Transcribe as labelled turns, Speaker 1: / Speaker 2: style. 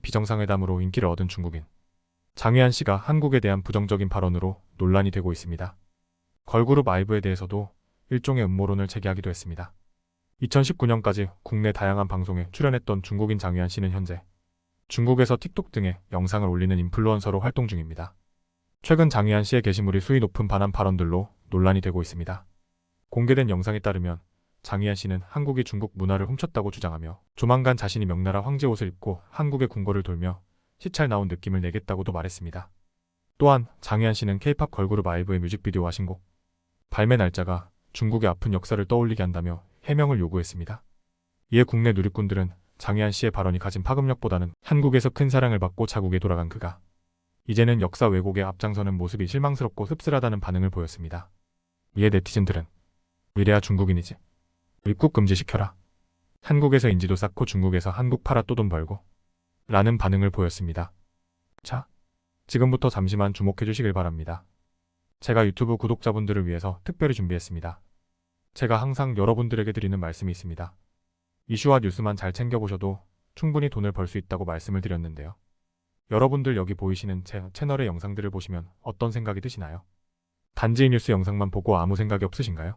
Speaker 1: 비정상회담으로 인기를 얻은 중국인. 장위안 씨가 한국에 대한 부정적인 발언으로 논란이 되고 있습니다. 걸그룹 아이브에 대해서도 일종의 음모론을 제기하기도 했습니다. 2019년까지 국내 다양한 방송에 출연했던 중국인 장위안 씨는 현재 중국에서 틱톡 등에 영상을 올리는 인플루언서로 활동 중입니다. 최근 장위안 씨의 게시물이 수위 높은 반한 발언들로 논란이 되고 있습니다. 공개된 영상에 따르면 장희안 씨는 한국이 중국 문화를 훔쳤다고 주장하며 조만간 자신이 명나라 황제 옷을 입고 한국의 궁궐을 돌며 시찰 나온 느낌을 내겠다고도 말했습니다. 또한 장희안 씨는 케이팝 걸그룹 아이브의 뮤직비디오와 신곡 발매 날짜가 중국의 아픈 역사를 떠올리게 한다며 해명을 요구했습니다. 이에 국내 누리꾼들은 장희안 씨의 발언이 가진 파급력보다는 한국에서 큰 사랑을 받고 자국에 돌아간 그가 이제는 역사 왜곡에 앞장서는 모습이 실망스럽고 씁쓸하다는 반응을 보였습니다. 이에 네티즌들은 이래야 중국인이지. 입국 금지시켜라. 한국에서 인지도 쌓고 중국에서 한국 팔아 또 돈 벌고. 라는 반응을 보였습니다. 자, 지금부터 잠시만 주목해 주시길 바랍니다. 제가 유튜브 구독자분들을 위해서 특별히 준비했습니다. 제가 항상 여러분들에게 드리는 말씀이 있습니다. 이슈와 뉴스만 잘 챙겨보셔도 충분히 돈을 벌 수 있다고 말씀을 드렸는데요. 여러분들 여기 보이시는 제 채널의 영상들을 보시면 어떤 생각이 드시나요? 단지 뉴스 영상만 보고 아무 생각이 없으신가요?